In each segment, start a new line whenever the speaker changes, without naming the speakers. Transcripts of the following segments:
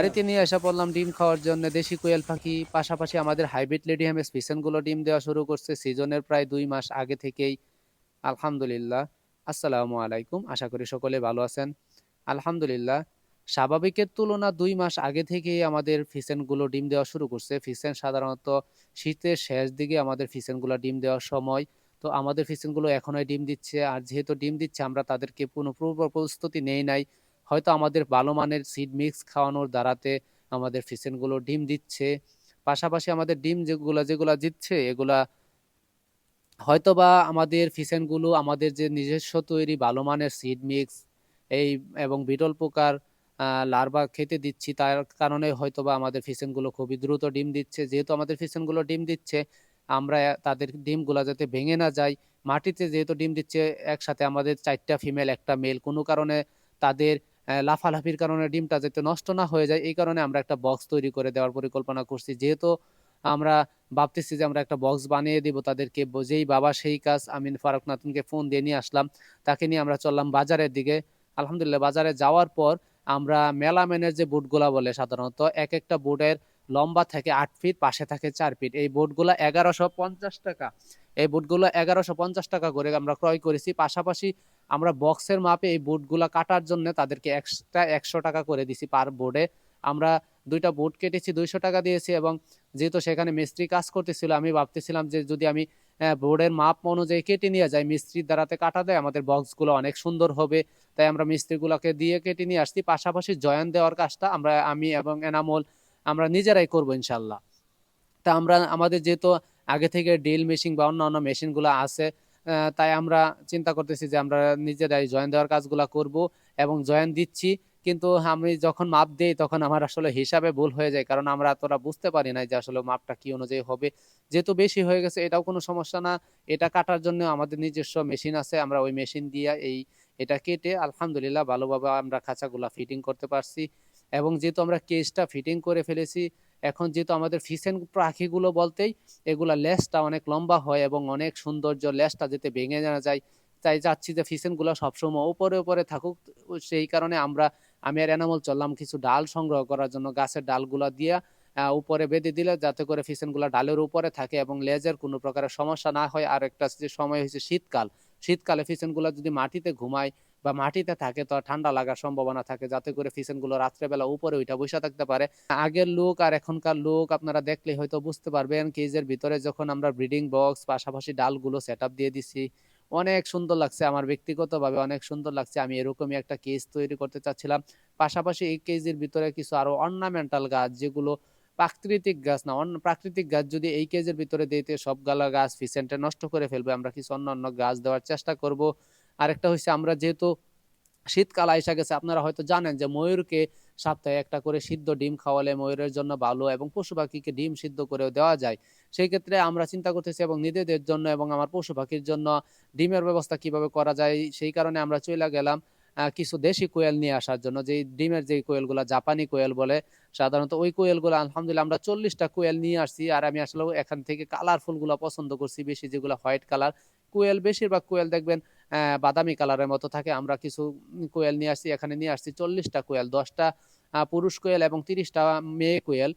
বাড়িতে নিয়ে আসা পড়লাম ডিম খাওয়ার জন্য দেশি কোয়েল পাখি, পাশাপাশি আমাদের হাইব্রিড লেডিহামেস পিসনগুলো ডিম দেওয়া শুরু করছে সিজনের প্রায় দুই মাস আগে থেকেই। আলহামদুলিল্লাহ। আসসালামু আলাইকুম। আশা করি সকলে ভালো আছেন। আলহামদুলিল্লাহ। স্বাভাবিকের তুলনা দুই মাস আগে থেকেই আমাদের ফিসেনগুলো ডিম দেওয়া শুরু করছে। ফিসেন সাধারণত শীতের শেষ দিকে আমাদের ফিসেনগুলো ডিম দেওয়ার সময়। তো আমাদের ফিসেনগুলো এখনই ডিম দিচ্ছে। আর যেহেতু ডিম দিচ্ছে, আমরা তাদেরকে কোনো পূর্ব প্রস্তুতি নেই নাই। হয়তো আমাদের ভালো মানের সিড মিক্স খাওয়ানোর দ্বারাতে আমাদের ফিসেনগুলো ডিম দিচ্ছে। পাশাপাশি আমাদের ডিম যেগুলো যেগুলো দিচ্ছে, এগুলা হয়তোবা আমাদের ফিসেনগুলো আমাদের যে নিজস্ব তৈরি ভালো মানের সিড মিক্স এই এবং বিটল পোকার লার্ভা খেতে দিচ্ছি, তার কারণে হয়তোবা আমাদের ফিসেনগুলো খুবই দ্রুত ডিম দিচ্ছে। যেহেতু আমাদের ফিসেনগুলো ডিম দিচ্ছে, আমরা তাদের ডিমগুলো যাতে ভেঙে না যায়, মাটিতে যেহেতু ডিম দিচ্ছে, একসাথে আমাদের চারটা ফিমেল একটা মেল কোনো কারণে তাদের লাফালাফির কারণে ডিমটা যাতে নষ্ট না হয়ে যায়, এই কারণে আমরা একটা বক্স তৈরি করে দেওয়ার পরিকল্পনা করছি। যেহেতু আমরা ভাবতেছি যে আমরা একটা বক্স বানিয়ে দিব তাদেরকে, যেই বাবা সেই কাজ, আমিন ফারুক নাতুনকে ফোন দিয়ে নিয়ে আসলাম, তাকে নিয়ে আমরা চললাম বাজারের দিকে। আলহামদুলিল্লাহ, বাজারে যাওয়ার পর আমরা মেলামেনের যে বুটগুলা বলে সাধারণত, এক একটা বুটের লম্বা থাকে আট ফিট পাশে থাকে চার ফিট এই বুটগুলা এগারোশো পঞ্চাশ টাকা। এই বুটগুলো এগারোশো পঞ্চাশ টাকা করে আমরা ক্রয় করেছি। পাশাপাশি আমরা বক্সের মাপে এই বুটগুলা কাটার জন্য তাদেরকে এক্সট্রা একশো টাকা করে দিছি পার বোর্ডে আমরা দুইটা বুট কেটেছি, দুইশো টাকা দিয়েছি এবং যেহেতু সেখানে মিস্ত্রি কাজ করতেছিল, আমি ভাবতেছিলাম যে যদি আমি বোর্ডের মাপ অনুযায়ী কেটে নিয়ে যাই, মিস্ত্রির দ্বারাতে কাটা দেয়, আমাদের বক্সগুলো অনেক সুন্দর হবে। তাই আমরা মিস্ত্রিগুলোকে দিয়ে কেটে নিয়ে আসছি। পাশাপাশি জয়েন দেওয়ার কাজটা আমরা, আমি এবং এনামল, আমরা নিজেরাই করব ইনশাল্লাহ তা আমরা, আমাদের যেহেতু আগে থেকে ড্রিল মেশিন বা অন্য অন্য মেশিনগুলো আছে তাই আমরা চিন্তা করতেছি যে আমরা নিজেরাই জয়েন দেওয়ার কাজগুলো করব এবং জয়েন দিচ্ছি। কিন্তু আমি যখন মাপ দিই তখন আমার আসলে হিসাবে ভুল হয়ে যায়। কারণ আমরা এতটা বুঝতে পারি না যে আসলে মাপটা কি অনুযায়ী হবে। যেহেতু বেশি হয়ে গেছে, এটাও কোনো সমস্যা না। এটা কাটার জন্য আমাদের নিজস্ব মেশিন আছে। আমরা ওই মেশিন দিয়ে এই এটা কেটে আলহামদুলিল্লাহ ভালোভাবে আমরা খাঁচাগুলা ফিটিং করতে পারছি। এবং যেহেতু আমরা কেসটা ফিটিং করে ফেলেছি এখন যেহেতু আমাদের ফিসেন পাখিগুলো বলতেই এগুলা লেজটা অনেক লম্বা হয় এবং অনেক সৌন্দর্য লেজটা যেতে ভেঙে না যায়, তাই চাচ্ছি যে ফিসেনগুলো সবসময় উপরে উপরে থাকুক। সেই কারণে আমরা, আমি আর এনামল চললাম কিছু ডাল সংগ্রহ করার জন্য। গাছের ডালগুলা দিয়ে উপরে বেঁধে দিলে যাতে করে ফিসেনগুলো ডালের উপরে থাকে এবং লেজের কোনো প্রকারের সমস্যা না হয়। আর একটা যে সময় হয়েছে শীতকাল, শীতকালে ফিসেনগুলো যদি মাটিতে ঘুমায় বা মাটিতে থাকে তো ঠান্ডা লাগার সম্ভাবনা থাকে, যাতে করে ফিসেনগুলো রাত্রেবেলা উপরে উঠা বসে থাকতে পারে। আগের লোক আর এখনকার লোক আপনারা দেখলে হয়তো বুঝতে পারবেন কেজের ভিতরে যখন আমরা ব্রিডিং বক্স পাশাপাশি ডালগুলো সেট দিয়ে দিছি, অনেক সুন্দর লাগছে আমার ব্যক্তিগতভাবে, অনেক সুন্দর লাগছে। আমি এরকমই একটা কেজ তৈরি করতে চাচ্ছিলাম। পাশাপাশি এই কেজের ভিতরে কিছু আরও অর্নামেন্টাল গাছ, যেগুলো প্রাকৃতিক গাছ না, অন্য প্রাকৃতিক গাছ যদি এই কেজের ভিতরে দিতে সব গালা গাছ ফিসেন্টে নষ্ট করে ফেলবে, আমরা কিছু অন্য অন্য গাছ দেওয়ার চেষ্টা করব। আরেকটা হচ্ছে আমরা যেহেতু শীতকাল আইসা গেছে, আপনারা হয়তো জানেন যে ময়ূরকে সপ্তাহে একটা করে সিদ্ধ ডিম খাওয়ালে ময়ূরের জন্য ভালো এবং পশু পাখিকে ডিম সিদ্ধ করেও দেওয়া যায়। সেই ক্ষেত্রে আমরা চিন্তা করতেছি এবং নিজেদের জন্য এবং আমার পশু পাখির জন্য ডিমের ব্যবস্থা কীভাবে করা যায়, সেই কারণে আমরা চলে গেলাম কিছু দেশি কোয়েল নিয়ে আসার জন্য। যেই ডিমের যে কোয়েলগুলা জাপানি কোয়েল বলে, সাধারণত ওই কোয়েলগুলো আলহামদুলিল্লাহ আমরা চল্লিশটা কোয়েল নিয়ে আসছি আর আমি আসলে এখান থেকে কালারফুলগুলো পছন্দ করছি, বেশি যেগুলো হোয়াইট কালার। কোয়েল বেশিরভাগ কোয়েল দেখবেন বাদামি কালারের মতো থাকে। আমরা কিছু কোয়েল নিয়ে আসছি, এখানে নিয়ে আসছি চল্লিশটা কোয়েল, দশটা পুরুষ কোয়েল এবং তিরিশটা মেয়ে কোয়েল।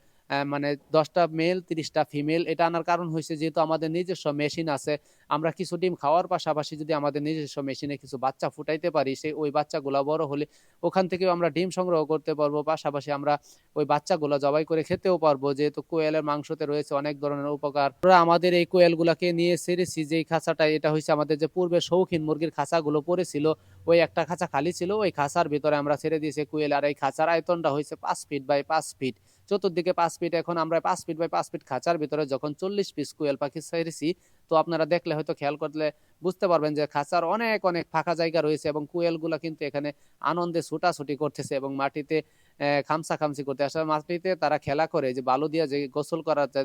মানে দশটা মেল তিরিশটা ফিমেল এটা আনার কারণ হয়েছে যেহেতু আমাদের নিজস্ব মেশিন আছে, আমরা কিছু ডিম খাওয়ার পাশাপাশি যদি আমাদের নিজস্ব মেশিনে কিছু বাচ্চা ফুটাইতে পারি সেই ওই বাচ্চাগুলো বড় হলে ওখান থেকেও আমরা ডিম সংগ্রহ করতে পারব, পাশাপাশি আমরা ওই বাচ্চাগুলো জবাই করে খেতেও পারব, যেহেতু কোয়েলের মাংসতে রয়েছে অনেক ধরনের উপকার। আমরা আমাদের এই কোয়েলগুলোকে নিয়ে সেরেছি যে এই খাঁচাটা, এটা হয়েছে আমাদের যে পূর্বে শৌখিন মুরগির খাঁচাগুলো পড়েছিল, ওই একটা খাঁচা খালি ছিল, ওই খাঁচার ভিতরে আমরা ছেড়ে দিয়েছি কোয়েল, আর এই খাঁচার আয়তনটা হয়েছে পাঁচ ফিট বাই পাঁচ ফিট চতুর্দিকে পাঁচ ফিট এখন আমরা পাঁচ ফিট বাই পাঁচ ফিট খাঁচার ভিতরে যখন চল্লিশ পিস কোয়েল পাখি ছেড়েছি, তো আপনারা দেখলে হয়তো খেয়াল করলে বুঝতে পারবেন যে খাঁচার অনেক অনেক ফাঁকা জায়গা রয়েছে এবং কোয়েলগুলা কিন্তু এখানে আনন্দে ছুটাছুটি করতেছে এবং মাটিতে খামসা খামসি করতে আসলে মাটিতে তারা খেলা করে যে বালু দিয়ে যে গোসল করার যে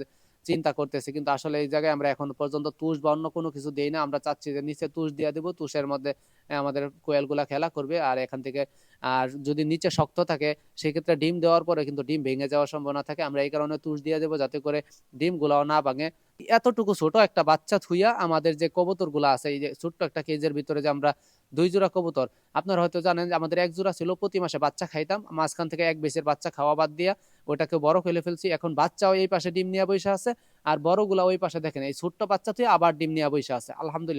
চিন্তা করতেছে। কিন্তু আসলে এই জায়গায় আমরা এখন পর্যন্ত তুষ বা অন্য কোনো কিছু দেই না। আমরা চাচ্ছি যে নিচে তুষ দিয়ে দেবো, তুষের মধ্যে আমাদের কোয়েলগুলা খেলা করবে। আর এখান থেকে, আর যদি নিচে শক্ত থাকে, সেক্ষেত্রে ডিম দেওয়ার পরে কিন্তু ডিম ভেঙে যাওয়ার সম্ভাবনা থাকে। আমরা এই কারণে তুষ দিয়ে দেবো যাতে করে ডিমগুলাও না ভাঙে। এতটুকু ছোট একটা বাচ্চা থুইয়া আমাদের যে কবুতরগুলো আছে, এই যে ছোট্ট একটা কেজের ভিতরে যে আমরা দুই জোড়া কবুতর, আপনারা হয়তো জানেন যে আমাদের এক জোড়া ছিল, প্রতি মাসে বাচ্চা খাইতাম। মাঝখান থেকে এক বেসের বাচ্চা খাওয়া বাদ দিয়া ওটাকে বড় ফেলে ফেলছি। এখন বাচ্চাও এই পাশে ডিম নিয়ে বসে আছে। আর বড়গুলা ওই পাশে দেখেন, এই ছোট্ট বাচ্চা থেকে আবার ডিম নিয়ে বসে আছে। আলহামদুলিল্লাহ।